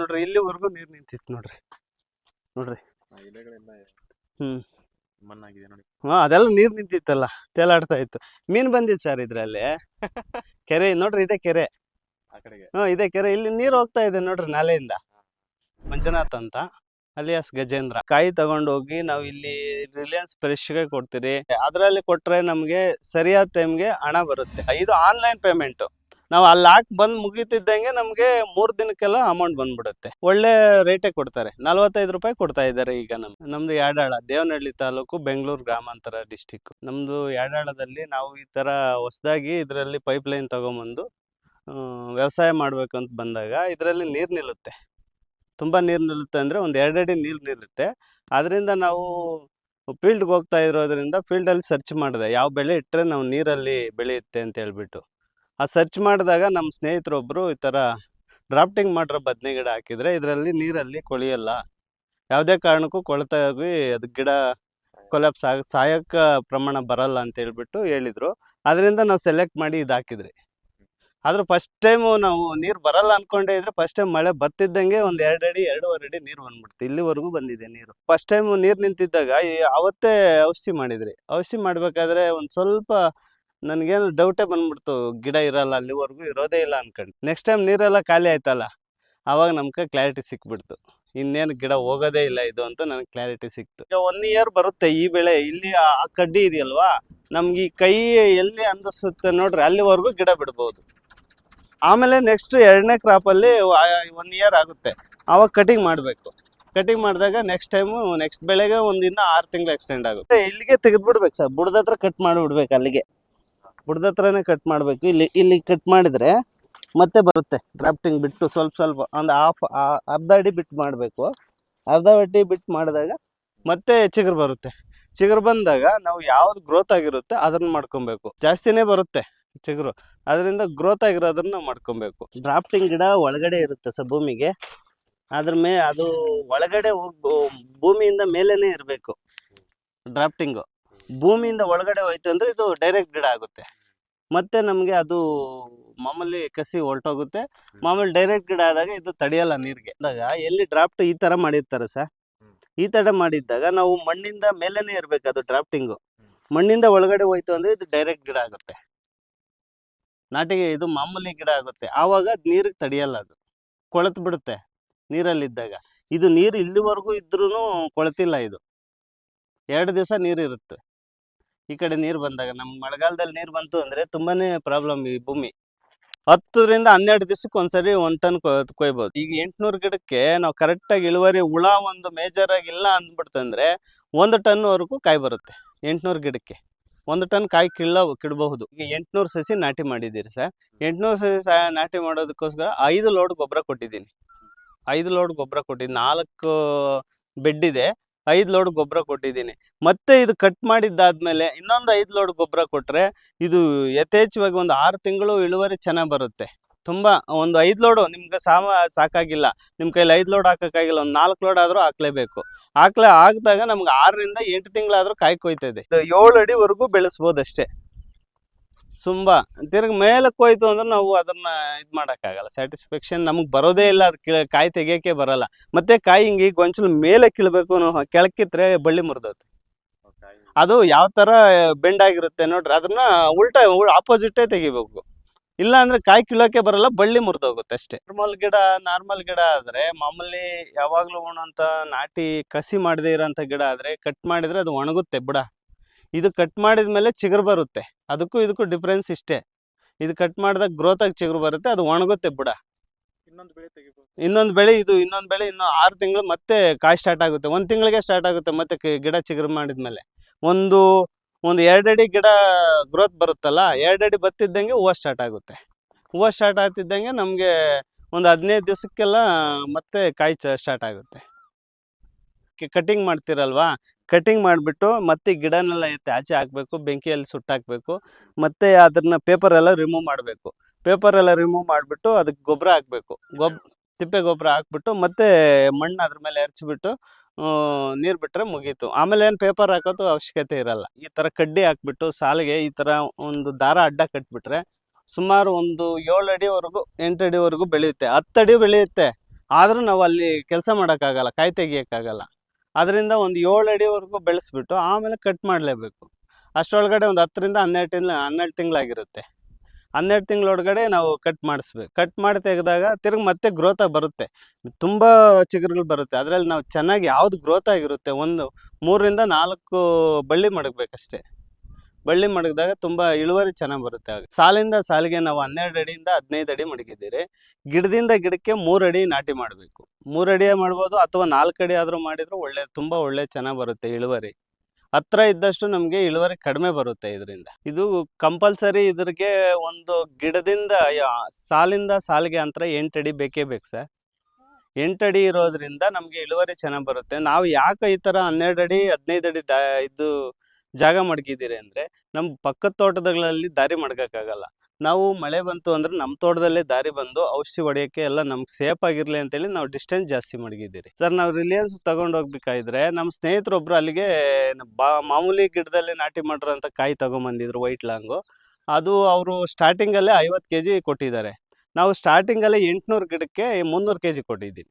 ನೋಡ್ರಿ ಇಲ್ಲಿವರೆಗೂ ನೀರ್ ನಿಂತಿತ್ತು ನೋಡ್ರಿ. ನೋಡ್ರಿ. ಹ್ಮ್. ಮಣ್ಣಾಗಿದೆ ನೋಡಿ. ಹಾ ಅದೆಲ್ಲ ನೀರ್ ನಿಂತಿತ್ತಲ್ಲ ತೇಲಾಡ್ತಾ ಇತ್ತು. ಮೀನ್ ಬಂದಿತ್ತು ಸರ್ ಇದ್ರಲ್ಲಿ. ಕೆರೆ ನೋಡ್ರಿ ಇದೆ ಕೆರೆ. ಹ್ಮ್ ಇದೆ ಕೆರೆ. ಇಲ್ಲಿ ನೀರ್ ಹೋಗ್ತಾ ಇದೆ ನೋಡ್ರಿ ನಾಲೆಯಿಂದ. ಮಂಜುನಾಥ್ ಅಂತ ಅಲಿಯಾಸ್ ಗಜೇಂದ್ರ. ಕಾಯಿ ತಗೊಂಡು ಹೋಗಿ ನಾವು ಇಲ್ಲಿ ರಿಲಯನ್ಸ್ ಫ್ರೆಶ್ಗೆ ಕೊಡ್ತೀರಿ. ಅದರಲ್ಲಿ ಕೊಟ್ರೆ ನಮ್ಗೆ ಸರಿಯಾದ ಟೈಮ್ಗೆ ಹಣ ಬರುತ್ತೆ. ಇದು ಆನ್ಲೈನ್ ಪೇಮೆಂಟ್ ನಾವು ಅಲ್ಲಿ ಹಾಕಿ ಬಂದು ಮುಗಿತಿದ್ದಂಗೆ ನಮಗೆ ಮೂರು ದಿನಕ್ಕೆಲ್ಲ ಅಮೌಂಟ್ ಬಂದ್ಬಿಡುತ್ತೆ. ಒಳ್ಳೆ ರೇಟೇ ಕೊಡ್ತಾರೆ. ನಲ್ವತ್ತೈದು ರೂಪಾಯಿ ಕೊಡ್ತಾ ಇದ್ದಾರೆ ಈಗ ನಮ್, ನಮ್ದು ಯಾಡಾಳ ದೇವನಹಳ್ಳಿ ತಾಲೂಕು ಬೆಂಗಳೂರು ಗ್ರಾಮಾಂತರ ಡಿಸ್ಟಿಕ್ ನಮ್ದು ಯಾಡಾಳದಲ್ಲಿ ನಾವು ಈ ತರ ಹೊಸದಾಗಿ ಇದರಲ್ಲಿ ಪೈಪ್ ಲೈನ್ ತಗೊಂಬಂದು ವ್ಯವಸಾಯ ಮಾಡ್ಬೇಕು ಅಂತ ಬಂದಾಗ ಇದರಲ್ಲಿ ನೀರು ನಿಲ್ಲುತ್ತೆ. ತುಂಬ ನೀರು ನಿಲ್ಲುತ್ತೆ ಅಂದರೆ ಒಂದು ಎರಡೆಡಿ ನೀರು ನಿಲ್ಲುತ್ತೆ. ಅದರಿಂದ ನಾವು ಫೀಲ್ಡ್ಗೆ ಹೋಗ್ತಾ ಇರೋದ್ರಿಂದ ಫೀಲ್ಡಲ್ಲಿ ಸರ್ಚ್ ಮಾಡಿದೆ. ಯಾವ ಬೆಳೆ ಇಟ್ಟರೆ ನಾವು ನೀರಲ್ಲಿ ಬೆಳೆಯುತ್ತೆ ಅಂತ ಹೇಳ್ಬಿಟ್ಟು. ಆ ಸರ್ಚ್ ಮಾಡಿದಾಗ ನಮ್ಮ ಸ್ನೇಹಿತರೊಬ್ಬರು ಈ ಥರ ಡ್ರಾಫ್ಟಿಂಗ್ ಮಾಡಿರೋ ಬದನೆ ಗಿಡ ಹಾಕಿದರೆ ಇದರಲ್ಲಿ ನೀರಲ್ಲಿ ಕೊಳೆಯಲ್ಲ. ಯಾವುದೇ ಕಾರಣಕ್ಕೂ ಕೊಳ್ತಾ ಹೋಗಿ ಅದು ಗಿಡ ಕೊಲ್ಯಾಪ್ಸ್ ಆಗ, ಸಾಯಕ ಪ್ರಮಾಣ ಬರಲ್ಲ ಅಂತ ಹೇಳ್ಬಿಟ್ಟು ಹೇಳಿದರು. ಅದರಿಂದ ನಾವು ಸೆಲೆಕ್ಟ್ ಮಾಡಿ ಇದು ಹಾಕಿದ್ರಿ. ಆದ್ರೆ ಫಸ್ಟ್ ಟೈಮು ನಾವು ನೀರು ಬರಲ್ಲ ಅನ್ಕೊಂಡೇ ಇದ್ರೆ ಫಸ್ಟ್ ಟೈಮ್ ಮಳೆ ಬರ್ತಿದ್ದಂಗೆ ಒಂದು ಎರಡು ಅಡಿ, ಎರಡೂವರೆ ಅಡಿ ನೀರು ಬಂದ್ಬಿಡ್ತು. ಇಲ್ಲಿವರೆಗೂ ಬಂದಿದೆ ನೀರು. ಫಸ್ಟ್ ಟೈಮ್ ನೀರು ನಿಂತಿದ್ದಾಗ ಅವತ್ತೇ ಔಷಧಿ ಮಾಡಿದ್ರಿ. ಔಷಧಿ ಮಾಡಬೇಕಾದ್ರೆ ಒಂದು ಸ್ವಲ್ಪ ನನಗೇನು ಡೌಟೇ ಬಂದ್ಬಿಡ್ತು. ಗಿಡ ಇರಲ್ಲ, ಅಲ್ಲಿವರೆಗೂ ಇರೋದೇ ಇಲ್ಲ ಅನ್ಕೊಂಡು. ನೆಕ್ಸ್ಟ್ ಟೈಮ್ ನೀರೆಲ್ಲ ಖಾಲಿ ಆಯ್ತಲ್ಲ? ಅವಾಗ ನಮ್ಗೆ ಕ್ಲಾರಿಟಿ ಸಿಕ್ಬಿಡ್ತು. ಇನ್ನೇನು ಗಿಡ ಹೋಗೋದೇ ಇಲ್ಲ ಇದು ಅಂತ ನನಗೆ ಕ್ಲಾರಿಟಿ ಸಿಕ್ತು. ಈಗ ಒನ್ ಇಯರ್ ಬರುತ್ತೆ ಈ ಬೆಳೆ. ಇಲ್ಲಿ ಆ ಕಡ್ಡಿ ಇದೆಯಲ್ವಾ? ನಮ್ಗೆ ಈ ಕೈ ಎಲ್ಲಿ ಅಂದಿಸುತ್ತೆ ನೋಡ್ರಿ, ಅಲ್ಲಿವರೆಗೂ ಗಿಡ ಬಿಡ್ಬೋದು. ಆಮೇಲೆ ನೆಕ್ಸ್ಟ್ ಎರಡನೇ ಕ್ರಾಪಲ್ಲಿ ಒನ್ ಇಯರ್ ಆಗುತ್ತೆ. ಆವಾಗ ಕಟಿಂಗ್ ಮಾಡಬೇಕು. ಕಟಿಂಗ್ ಮಾಡಿದಾಗ ನೆಕ್ಸ್ಟ್ ಟೈಮು ನೆಕ್ಸ್ಟ್ ಬೆಳೆಗೆ ಒಂದಿನ ಆರು ತಿಂಗಳು ಎಕ್ಸ್ಟೆಂಡ್ ಆಗುತ್ತೆ. ಇಲ್ಲಿಗೆ ತೆಗೆದ್ಬಿಡ್ಬೇಕು ಸರ್. ಬುಡದ ಹತ್ರ ಕಟ್ ಮಾಡಿಬಿಡ್ಬೇಕು ಅಲ್ಲಿಗೆ. ಬುಡದ ಹತ್ರನೇ ಕಟ್ ಮಾಡಬೇಕು. ಇಲ್ಲಿ ಇಲ್ಲಿ ಕಟ್ ಮಾಡಿದ್ರೆ ಮತ್ತೆ ಬರುತ್ತೆ. ಡ್ರಾಫ್ಟಿಂಗ್ ಬಿಟ್ಟು ಸ್ವಲ್ಪ ಸ್ವಲ್ಪ ಒಂದು ಹಾಫ್ ಅರ್ಧ ಅಡಿ ಬಿಟ್ಟು ಮಾಡಬೇಕು. ಅರ್ಧ ಅಡಿ ಬಿಟ್ಟು ಮಾಡಿದಾಗ ಮತ್ತೆ ಚಿಗುರು ಬರುತ್ತೆ. ಚಿಗುರು ಬಂದಾಗ ನಾವು ಯಾವ್ದು ಗ್ರೋತ್ ಆಗಿರುತ್ತೆ ಅದನ್ನ ಮಾಡ್ಕೊಬೇಕು. ಜಾಸ್ತಿನೇ ಬರುತ್ತೆ ಚಿಗುರು. ಅದರಿಂದ ಗ್ರೋತ್ ಆಗಿರೋದನ್ನ ಮಾಡ್ಕೊಬೇಕು. ಡ್ರಾಫ್ಟಿಂಗ್ ಗಿಡ ಒಳಗಡೆ ಇರುತ್ತೆ ಸರ್ ಭೂಮಿಗೆ. ಅದ್ರ ಮೇ, ಅದು ಒಳಗಡೆ ಭೂಮಿಯಿಂದ ಮೇಲೇನೆ ಇರಬೇಕು. ಡ್ರಾಫ್ಟಿಂಗು ಭೂಮಿಯಿಂದ ಒಳಗಡೆ ಹೋಯ್ತು ಅಂದ್ರೆ ಇದು ಡೈರೆಕ್ಟ್ ಗಿಡ ಆಗುತ್ತೆ. ಮತ್ತೆ ನಮಗೆ ಅದು ಮಾಮೂಲಿ ಕಸಿ ಹೊರಟೋಗುತ್ತೆ. ಮಾಮೂಲಿ ಡೈರೆಕ್ಟ್ ಗಿಡ ಆದಾಗ ಇದು ತಡೆಯಲ್ಲ ನೀರಿಗೆ. ಅಂದಾಗ ಎಲ್ಲಿ ಡ್ರಾಫ್ಟ್ ಈ ತರ ಮಾಡಿರ್ತಾರೆ ಸರ್? ಈ ತರ ಮಾಡಿದ್ದಾಗ ನಾವು ಮಣ್ಣಿಂದ ಮೇಲೇನೆ ಇರ್ಬೇಕು ಅದು ಡ್ರಾಫ್ಟಿಂಗು ಮಣ್ಣಿಂದ ಒಳಗಡೆ ಹೋಯ್ತು ಅಂದ್ರೆ ಇದು ಡೈರೆಕ್ಟ್ ಗಿಡ ಆಗುತ್ತೆ. ನಾಟಿಗೆ ಇದು ಮಾಮೂಲಿ ಗಿಡ ಆಗುತ್ತೆ. ಆವಾಗ ನೀರಿಗೆ ತಡೆಯಲ್ಲ ಅದು. ಕೊಳೆತು ಬಿಡುತ್ತೆ ನೀರಲ್ಲಿದ್ದಾಗ. ಇದು ನೀರು ಇಲ್ಲಿವರೆಗೂ ಇದ್ರೂ ಕೊಳತಿಲ್ಲ ಇದು. ಎರಡು ದಿವಸ ನೀರು ಇರುತ್ತೆ. ಈ ಕಡೆ ನೀರು ಬಂದಾಗ ನಮ್ಮ ಮಳೆಗಾಲದಲ್ಲಿ ನೀರು ಬಂತು ಅಂದ್ರೆ ತುಂಬಾನೇ ಪ್ರಾಬ್ಲಮ್ ಈ ಭೂಮಿ. ಹತ್ತರಿಂದ ಹನ್ನೆರಡು ದಿವಸಕ್ಕೆ ಒಂದ್ಸರಿ ಒಂದ್ ಟನ್ ಕೊ- ಕೊಯ್ಬೋದು. ಈಗ ಎಂಟ್ನೂರು ಗಿಡಕ್ಕೆ ನಾವು ಕರೆಕ್ಟಾಗಿ ಇಳುವರಿ ಹುಳ ಒಂದು ಮೇಜರ್ ಆಗಿ ಇಲ್ಲ ಅಂದ್ಬಿಡ್ತಂದ್ರೆ ಒಂದು ಟನ್ ವರೆಗೂ ಕಾಯಿ ಬರುತ್ತೆ, ಎಂಟ್ನೂರು ಗಿಡಕ್ಕೆ. ಒಂದು ಟನ್ ಕಾಯಿ ಕಿಳ್ಳ, ಕಿಡಬಹುದು. ಈಗ ಎಂಟ್ನೂರು ಸಸಿ ನಾಟಿ ಮಾಡಿದ್ದೀರಿ ಸರ್. ಎಂಟ್ನೂರು ಸಸಿ ನಾಟಿ ಮಾಡೋದಕ್ಕೋಸ್ಕರ ಐದು ಲೋಡ್ ಗೊಬ್ಬರ ಕೊಟ್ಟಿದ್ದೀನಿ. ಐದು ಲೋಡ್ ಗೊಬ್ಬರ ಕೊಟ್ಟಿದ್ದೀನಿ ನಾಲ್ಕು ಬೆಡ್ ಇದೆ. ಐದು ಲೋಡ್ ಗೊಬ್ಬರ ಕೊಟ್ಟಿದ್ದೀನಿ. ಮತ್ತೆ ಇದು ಕಟ್ ಮಾಡಿದ್ದಾದ್ಮೇಲೆ ಇನ್ನೊಂದು ಐದು ಲೋಡ್ ಗೊಬ್ಬರ ಕೊಟ್ರೆ ಇದು ಯಥೇಚ್ಛವಾಗಿ ಒಂದು ಆರು ತಿಂಗಳು ಇಳುವರಿ ಚೆನ್ನಾಗಿ ಬರುತ್ತೆ. ತುಂಬಾ ಒಂದು ಐದು ಲೋಡು ನಿಮ್ಗೆ ಸಾಮ ಸಾಕಾಗಿಲ್ಲ. ನಿಮ್ಮ ಕೈಲಿ ಐದು ಲೋಡ್ ಹಾಕಕ್ಕಾಗಿಲ್ಲ, ಒಂದು ನಾಲ್ಕು ಲೋಡ್ ಆದ್ರೂ ಹಾಕ್ಲೇಬೇಕು. ಹಾಕ್ಲೆ, ಹಾಕಿದಾಗ ನಮ್ಗೆ ಆರರಿಂದ ಎಂಟು ತಿಂಗಳಾದ್ರೂ ಕಾಯಿ ಕೊಯ್ತದೆ ಇದು ಏಳು ಅಡಿವರೆಗೂ ಬೆಳೆಸ್ಬೋದು ಅಷ್ಟೇ ತುಂಬಾ, ತಿರ್ಗಿ ಮೇಲಕ್ಕೆ ಹೋಯ್ತು ಅಂದ್ರೆ ನಾವು ಅದನ್ನ ಇದು ಮಾಡೋಕ್ಕಾಗಲ್ಲ. ಸ್ಯಾಟಿಸ್ಫ್ಯಾಕ್ಷನ್ ನಮಗೆ ಬರೋದೇ ಇಲ್ಲ, ಅದು ಕಾಯಿ ತೆಗಿಯೋಕೆ ಬರಲ್ಲ. ಮತ್ತೆ ಕಾಯಿ ಹಿಂಗೆ ಗೊಂಚಲು ಮೇಲೆ ಕೀಳ್ಬೇಕು ಕೆಳಕ್ಕಿದ್ರೆ ಬಳ್ಳಿ ಮುರಿದೋಗುತ್ತೆ ಅದು ಯಾವ ತರ ಬೆಂಡ್ ಆಗಿರುತ್ತೆ ನೋಡ್ರಿ, ಅದನ್ನ ಉಲ್ಟಾ ಆಪೋಸಿಟೇ ತೆಗಿಬೇಕು. ಇಲ್ಲ ಅಂದ್ರೆ ಕಾಯಿ ಕೀಳೋಕೆ ಬರಲ್ಲ, ಬಳ್ಳಿ ಮುರಿದೋಗುತ್ತೆ ಅಷ್ಟೇ. ನಾರ್ಮಲ್ ಗಿಡ ನಾರ್ಮಲ್ ಗಿಡ ಆದ್ರೆ, ಮಾಮೂಲಿ ಯಾವಾಗ್ಲೂ ಒಣಂತ ನಾಟಿ ಕಸಿ ಮಾಡದೇ ಇರೋಂಥ ಗಿಡ ಆದ್ರೆ ಕಟ್ ಮಾಡಿದ್ರೆ ಅದು ಒಣಗುತ್ತೆ ಬುಡ. ಇದು ಕಟ್ ಮಾಡಿದ ಮೇಲೆ ಚಿಗುರು ಬರುತ್ತೆ. ಅದಕ್ಕೂ ಇದಕ್ಕೂ ಡಿಫ್ರೆನ್ಸ್ ಇಷ್ಟೇ. ಇದು ಕಟ್ ಮಾಡಿದಾಗ ಗ್ರೋತ್ ಆಗಿ ಚಿಗುರು ಬರುತ್ತೆ ಅದು ಒಣಗುತ್ತೆ ಬುಡ. ಇನ್ನೊಂದು ಬೆಳೆ ತೆಗಿಬೋದು. ಇನ್ನೊಂದು ಬೆಳೆ ಇದು ಇನ್ನೊಂದು ಬೆಳೆ ಇನ್ನು ಆರು ತಿಂಗಳು ಮತ್ತೆ ಕಾಯಿ ಸ್ಟಾರ್ಟ್ ಆಗುತ್ತೆ. ಒಂದು ತಿಂಗಳಿಗೆ ಸ್ಟಾರ್ಟ್ ಆಗುತ್ತೆ ಮತ್ತೆ ಗಿಡ ಚಿಗುರು ಮಾಡಿದ್ಮೇಲೆ. ಒಂದು ಒಂದು ಎರಡಡಿ ಅಡಿ ಗಿಡ ಗ್ರೋತ್ ಬರುತ್ತಲ್ಲ ಎರಡು ಅಡಿ ಬತ್ತಿದ್ದಂಗೆ ಹೂವು ಸ್ಟಾರ್ಟ್ ಆಗುತ್ತೆ. ಹೂವು ಸ್ಟಾರ್ಟ್ ಆಗ್ತಿದ್ದಂಗೆ ನಮಗೆ ಒಂದು ಹದಿನೈದು ದಿವಸಕ್ಕೆಲ್ಲ ಮತ್ತೆ ಕಾಯಿ ಸ್ಟಾರ್ಟ್ ಆಗುತ್ತೆ. ಕಟಿಂಗ್ ಮಾಡ್ತೀರಲ್ವಾ? ಕಟಿಂಗ್ ಮಾಡಿಬಿಟ್ಟು ಮತ್ತೆ ಗಿಡನೆಲ್ಲ ಎತ್ತಿ ಆಚೆ ಹಾಕಬೇಕು, ಬೆಂಕಿಯಲ್ಲಿ ಸುಟ್ಟಾಕಬೇಕು, ಮತ್ತೆ ಅದನ್ನ ಎಲ್ಲ ರಿಮೂವ್ ಮಾಡಬೇಕು. ಪೇಪರ್ ಎಲ್ಲ ರಿಮೂವ್ ಮಾಡಿಬಿಟ್ಟು ಅದಕ್ಕೆ ಗೊಬ್ಬರ ಹಾಕಬೇಕು. ಗೊಬ್, ತಿಪ್ಪೆ ಗೊಬ್ಬರ ಹಾಕ್ಬಿಟ್ಟು ಮತ್ತೆ ಮಣ್ಣು ಅದ್ರ ಮೇಲೆ ಎರಚಿಬಿಟ್ಟು ನೀರು ಬಿಟ್ಟರೆ ಮುಗೀತು. ಆಮೇಲೆ ಏನು ಪೇಪರ್ ಹಾಕೋದು ಅವಶ್ಯಕತೆ ಇರಲ್ಲ. ಈ ಥರ ಕಡ್ಡಿ ಹಾಕ್ಬಿಟ್ಟು ಸಾಲಿಗೆ ಈ ಥರ ಒಂದು ದಾರ ಅಡ್ಡ ಕಟ್ಬಿಟ್ರೆ ಸುಮಾರು ಒಂದು ಏಳು ಅಡಿವರೆಗೂ, ಎಂಟು ಅಡಿವರೆಗೂ ಬೆಳೆಯುತ್ತೆ. ಹತ್ತು ಅಡಿ ಬೆಳೆಯುತ್ತೆ. ಆದರೂ ನಾವು ಅಲ್ಲಿ ಕೆಲಸ ಮಾಡೋಕ್ಕಾಗಲ್ಲ ಕಾಯಿ ತೆಗಿಯೋಕ್ಕಾಗಲ್ಲ ಅದರಿಂದ ಒಂದು ಏಳು ಅಡಿವರೆಗೂ ಬೆಳೆಸ್ಬಿಟ್ಟು ಆಮೇಲೆ ಕಟ್ ಮಾಡಲೇಬೇಕು. ಅಷ್ಟರೊಳಗಡೆ ಒಂದು ಹತ್ತರಿಂದ ಹನ್ನೆರಡು ತಿಂಗಳು, ಹನ್ನೆರಡು ತಿಂಗಳಾಗಿರುತ್ತೆ. ಹನ್ನೆರಡು ತಿಂಗಳೊಳಗಡೆ ನಾವು ಕಟ್ ಮಾಡಿಸ್ಬೇಕು. ಕಟ್ ಮಾಡಿ ತೆಗೆದಾಗ ತಿರ್ಗಿ ಮತ್ತೆ ಗ್ರೋತ್ ಆಗಿ ಬರುತ್ತೆ. ತುಂಬ ಚಿಗುರುಗಳು ಬರುತ್ತೆ. ಅದರಲ್ಲಿ ನಾವು ಚೆನ್ನಾಗಿ ಯಾವ್ದು ಗ್ರೋತ್ ಆಗಿರುತ್ತೆ? ಒಂದು ಮೂರರಿಂದ ನಾಲ್ಕು ಬಳ್ಳಿ ಮಡಗಬೇಕಷ್ಟೇ. ಬಳ್ಳಿ ಮಡಗಿದಾಗ ತುಂಬಾ ಇಳುವರಿ ಚೆನ್ನಾಗಿ ಬರುತ್ತೆ ಸಾಲಿಂದ ಸಾಲಿಗೆ ನಾವು ಹನ್ನೆರಡು ಅಡಿಯಿಂದ ಹದಿನೈದು ಅಡಿ ಮಡಗಿದ್ದೀರಿ. ಗಿಡದಿಂದ ಗಿಡಕ್ಕೆ ಮೂರು ಅಡಿ ನಾಟಿ ಮಾಡಬೇಕು. ಮೂರು ಅಡಿ ಮಾಡ್ಬೋದು ಅಥವಾ ನಾಲ್ಕು ಅಡಿ ಆದರೂ ಮಾಡಿದ್ರು ಒಳ್ಳೆ, ತುಂಬಾ ಒಳ್ಳೆ ಚೆನ್ನಾಗಿ ಬರುತ್ತೆ ಇಳುವರಿ. ಹತ್ರ ಇದ್ದಷ್ಟು ನಮಗೆ ಇಳುವರಿ ಕಡಿಮೆ ಬರುತ್ತೆ ಇದರಿಂದ. ಇದು ಕಂಪಲ್ಸರಿ ಇದ್ರಿಗೆ ಒಂದು ಗಿಡದಿಂದ ಸಾಲಿಂದ ಸಾಲಿಗೆ ಅಂತರ ಎಂಟು ಅಡಿ ಬೇಕೇ ಬೇಕು ಸರ್. ಎಂಟು ಅಡಿ ಇರೋದ್ರಿಂದ ನಮಗೆ ಇಳುವರಿ ಚೆನ್ನಾಗಿ ಬರುತ್ತೆ. ನಾವು ಯಾಕೆ ಈ ಥರ ಹನ್ನೆರಡು ಅಡಿ, ಹದಿನೈದು ಅಡಿ ಇದು ಜಾಗ ಮಡಗಿದ್ದೀರಿ ಅಂದರೆ ನಮ್ಮ ಪಕ್ಕದ ತೋಟಗಳಲ್ಲಿ ದಾರಿ ಮಡ್ಗೋಕ್ಕಾಗಲ್ಲ. ನಾವು ಮಳೆ ಬಂತು ಅಂದ್ರೆ ನಮ್ಮ ತೋಟದಲ್ಲೇ ದಾರಿ ಬಂದು ಔಷಧಿ ಹೊಡೆಯೋಕ್ಕೆ ಎಲ್ಲ ನಮ್ಗೆ ಸೇಫ್ ಆಗಿರಲಿ ಅಂತೇಳಿ ನಾವು ಡಿಸ್ಟೆನ್ಸ್ ಜಾಸ್ತಿ ಮಡಗಿದ್ದೀರಿ. ಸರ್, ನಾವು ರಿಲಯನ್ಸ್ ತಗೊಂಡು ಹೋಗ್ಬೇಕಾದ್ರೆ ನಮ್ಮ ಸ್ನೇಹಿತರೊಬ್ರು ಅಲ್ಲಿಗೆ ಬಾ ಮಾಮೂಲಿ ಗಿಡದಲ್ಲಿ ನಾಟಿ ಮಾಡಿರೋಂಥ ಕಾಯಿ ತಗೊಂಬಂದಿದ್ರು ವೈಟ್ ಲಾಂಗು ಅದು ಅವರು ಸ್ಟಾರ್ಟಿಂಗಲ್ಲೇ ಐವತ್ತು ಕೆ ಜಿ ಕೊಟ್ಟಿದ್ದಾರೆ. ನಾವು ಸ್ಟಾರ್ಟಿಂಗಲ್ಲೇ ಎಂಟುನೂರು ಗಿಡಕ್ಕೆ ಮುನ್ನೂರು ಕೆ ಜಿ ಕೊಟ್ಟಿದ್ದೀವಿ.